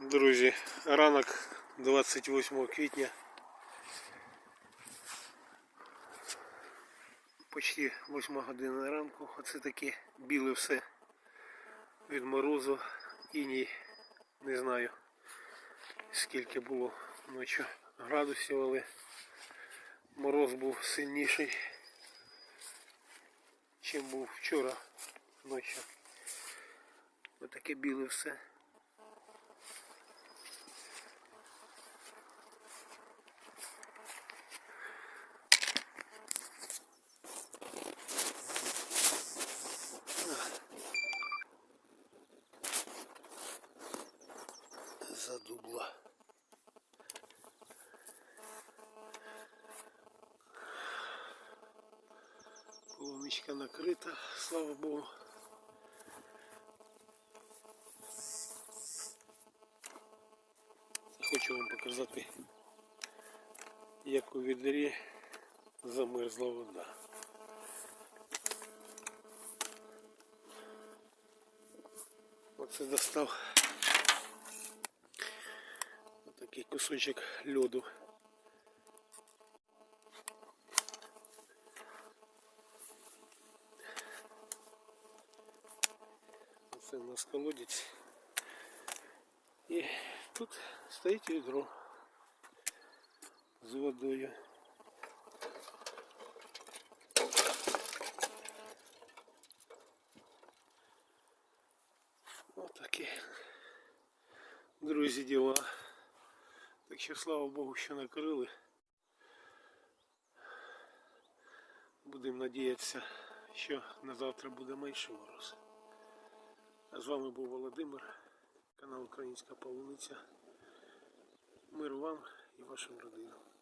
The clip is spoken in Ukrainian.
Друзі, ранок 28 квітня. Почти 8 година ранку. Оце таке біле все від морозу. Іній не знаю скільки було ночі градусів, але мороз був сильніший, чим був вчора ночі. Отаке біле все. Задубла. Полуничка накрита, слава Богу. Хочу вам показати, як у відрі замерзла вода. Оце достав Такий кусочок льоду. Це у нас колодець. І тут стоїть відро з водою. Отакі, друзі, діла. Так що слава Богу, що накрили. Будемо надіятися, що на завтра буде менше мороз. А з вами був Володимир, канал Українська Полуниця. Мир вам і вашим родинам.